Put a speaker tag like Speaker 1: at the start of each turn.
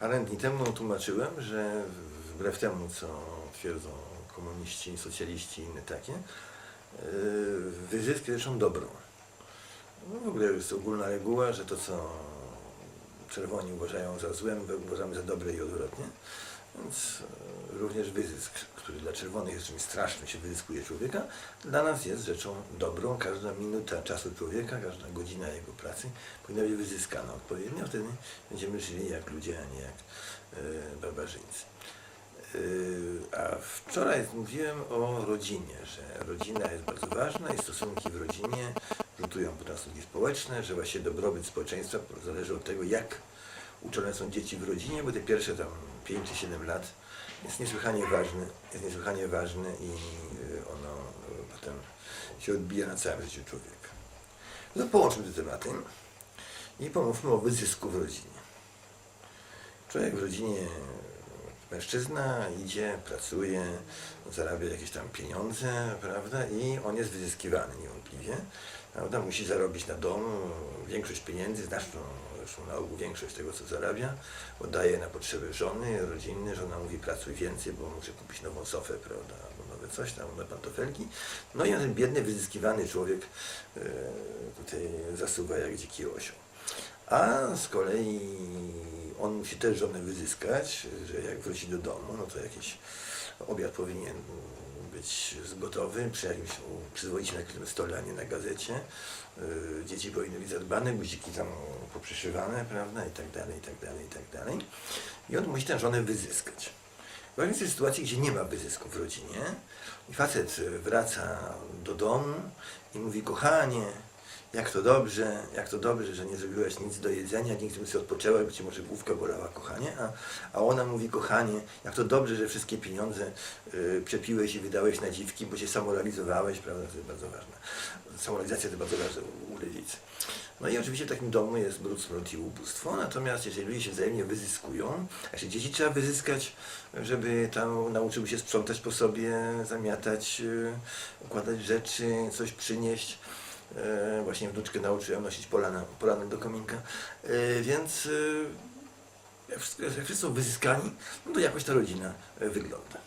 Speaker 1: Parę dni temu tłumaczyłem, że wbrew temu, co twierdzą komuniści, socjaliści i inne takie, yy, wyzysk jest rzeczą dobrą. No w ogóle jest ogólna reguła, że to, co czerwoni uważają za złe, my uważamy za dobre i odwrotnie. Więc e, również wyzysk, który dla czerwonych jest czymś strasznym, się wyzyskuje człowieka, dla nas jest rzeczą dobrą. Każda minuta czasu człowieka, każda godzina jego pracy powinna być wyzyskana odpowiednio. Wtedy będziemy żyli jak ludzie, a nie jak e, barbarzyńcy. E, a wczoraj mówiłem o rodzinie, że rodzina jest bardzo ważna i stosunki w rodzinie rzutują na stosunki społeczne, że właśnie dobrobyt społeczeństwa zależy od tego, jak uczone są dzieci w rodzinie, bo te pierwsze tam 5 czy 7 lat jest niesłychanie ważny, jest niesłychanie ważny i y, ono y, potem się odbija na całym życiu człowieka. No połączmy te tematy i pomówmy o wyzysku w rodzinie. Człowiek w rodzinie, mężczyzna idzie, pracuje, zarabia jakieś tam pieniądze, prawda, i on jest wyzyskiwany niewątpliwie, prawda, musi zarobić na dom większość pieniędzy, znaczną, zresztą na ogół większość tego, co zarabia, oddaje na potrzeby żony, rodziny, żona mówi pracuj więcej, bo muszę kupić nową sofę, prawda, albo nowe coś tam, nowe pantofelki, no i ten biedny, wyzyskiwany człowiek e, tutaj zasuwa jak dziki osioł. A z kolei on musi też żonę wyzyskać, że jak wróci do domu, no to jakiś obiad powinien być gotowy przy jakimś przyzwoicie nakrytym stole, a nie na gazecie. Yy, Dzieci powinny być zadbane, guziki tam poprzyszywane, prawda, i tak dalej, i tak dalej, i tak dalej. I on musi tę żonę wyzyskać. Wyobraźmy sobie sytuację, gdzie nie ma wyzysku w rodzinie i facet wraca do domu i mówi, kochanie, jak to dobrze, jak to dobrze, że nie zrobiłaś nic do jedzenia, dzięki temu sobie odpoczęła, bo cię może główka bolała, kochanie, a, a ona mówi, kochanie, jak to dobrze, że wszystkie pieniądze y, przepiłeś i wydałeś na dziwki, bo się samorealizowałeś, prawda, to jest bardzo ważne. Samorealizacja to bardzo ważne u, lewicy. No i oczywiście w takim domu jest brud, smród i ubóstwo, natomiast jeżeli ludzie się wzajemnie wyzyskują, a jeszcze dzieci trzeba wyzyskać, żeby tam nauczyły się sprzątać po sobie, zamiatać, y, układać rzeczy, coś przynieść, właśnie wnuczkę nauczyłem nosić polana, polanek do kominka. E, więc e, jak, wszyscy są wyzyskani, no to jakoś ta rodzina e, wygląda.